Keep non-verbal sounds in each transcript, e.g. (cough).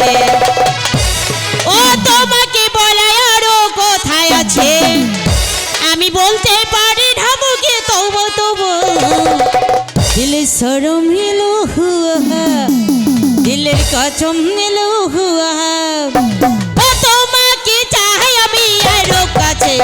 আছে ও, তোমাকে বলাই আরও কোথায় আছে? আমি বলতে পারি মুখে তবু তবু। দিল সরম নিলো হুয়া দিলের কচম নিলো হুয়া। তোমাকে চাই আমি আরও কাছে।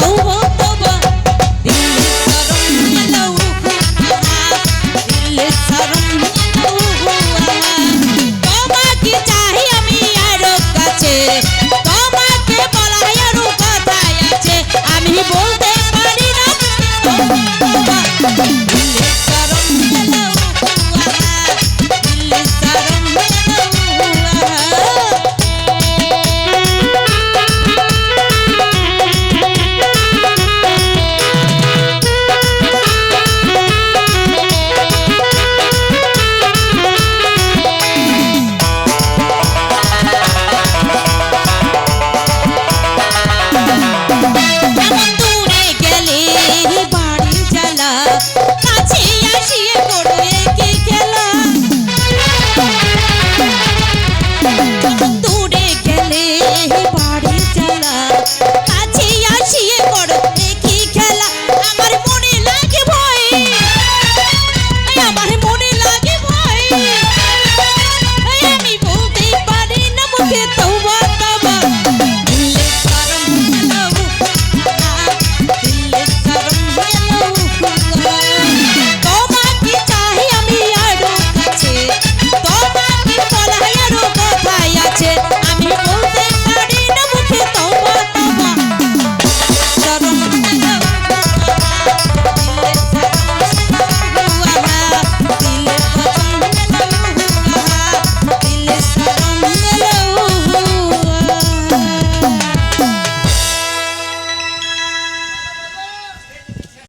行 (laughs) 行